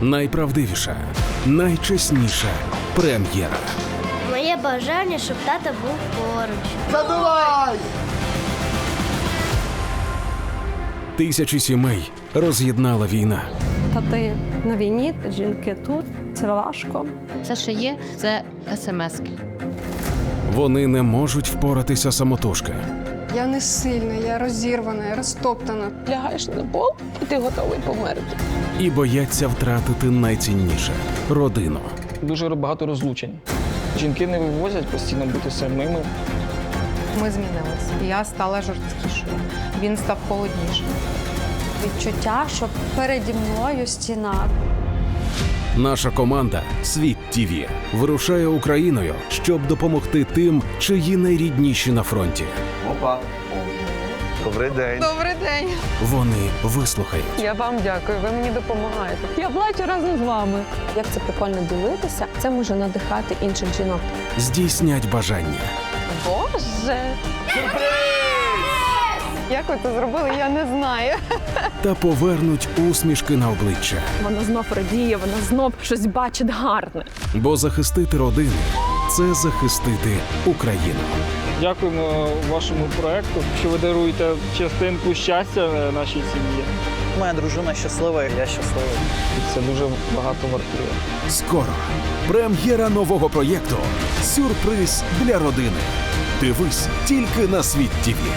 Найправдивіша, найчесніша прем'єра. Моє бажання, щоб тато був поруч. Забивай! Тисячі сімей роз'єднала війна. Тати на війні, жінки тут. Це важко. Все, що є, це смски. Вони не можуть впоратися самотужки. Я не сильна, я розірвана, я розтоптана. Лягаєш на пол, і ти готовий померти. і бояться втратити найцінніше родину. Дуже багато розлучень. Жінки не вивозять постійно бути самими. Ми змінилися. Я стала жорсткішою. Він став холоднішим. Відчуття, що переді мною стіна. Наша команда Світ ТІВІ вирушає Україною, щоб допомогти тим, чиї найрідніші на фронті. Опа. Добрий день. Добрий день. Вони вислухають, Я вам дякую, ви мені допомагаєте. Я плачу разом з вами. Як це прикольно дивитися, це може надихати інших жінок. здійснять бажання. Боже. Як ви це зробили, я не знаю. та повернуть усмішки на обличчя. Вона знов радіє, вона знов щось бачить гарне. Бо захистити родину це захистити Україну. Дякуємо вашому проекту, що ви даруєте частинку щастя е, нашій сім'ї. Моя дружина щаслива, і я щасливий. Це дуже багато вартує. Скоро прем'єра нового проєкту Сюрприз для родини. Дивись тільки на світ ТІВІ.